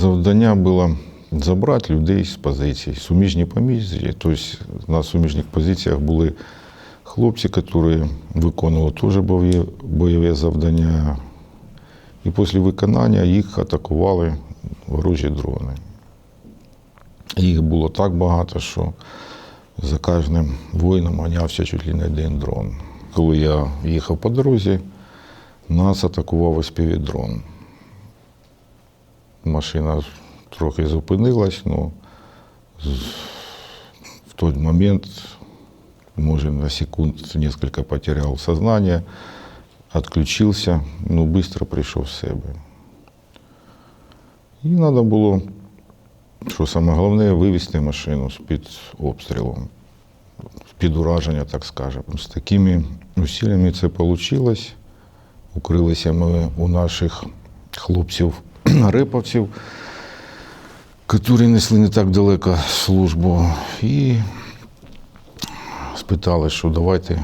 Завдання було забрати людей з позицій, суміжні позиції. Тобто на суміжних позиціях були хлопці, які виконували теж бойові завдання. І після виконання їх атакували ворожі дрони. Їх було так багато, що за кожним воїном ганявся чуть ли не один дрон. Коли я їхав по дорозі, нас атакував дрон. Машина трохи зупинилась, але в той момент, може, на секунд несколько потерял сознание, отключився, ну, швидко прийшов в себе. І треба було, що саме головне, вивезти машину з-під обстрілу, з-під ураження, так скажемо. З такими усиллями це вийшло. Укрилися ми у наших хлопців, реповців, які несли не так далеко службу. І спитали, що давайте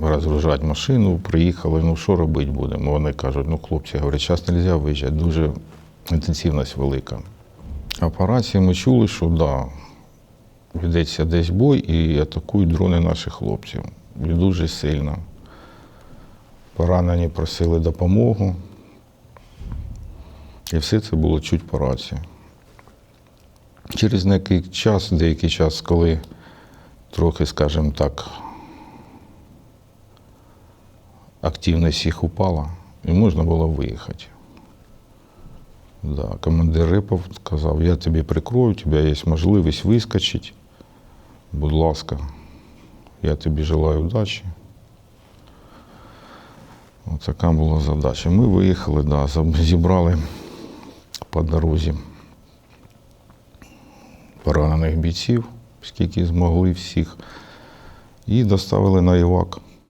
розгружати машину, приїхали, ну що робити будемо? Вони кажуть, ну хлопці, говорять, зараз не можна виїжджати, дуже інтенсивність велика. А по рації ми чули, що да, ведеться десь бой і атакують дрони наших хлопців. І дуже сильно. Поранені просили допомогу. І все це було чуть по рації. Через деякий час, деякий час, коли трохи, скажімо так, активність їх упала, і можна було виїхати. Да, командир Рипов сказав, я тобі прикрою, у тебе є можливість вискочити. Будь ласка, я тобі желаю удачі. Ось така була задача. Ми виїхали, да, зібрали по дорозі поранених бійців, скільки змогли всіх, і доставили на Івак.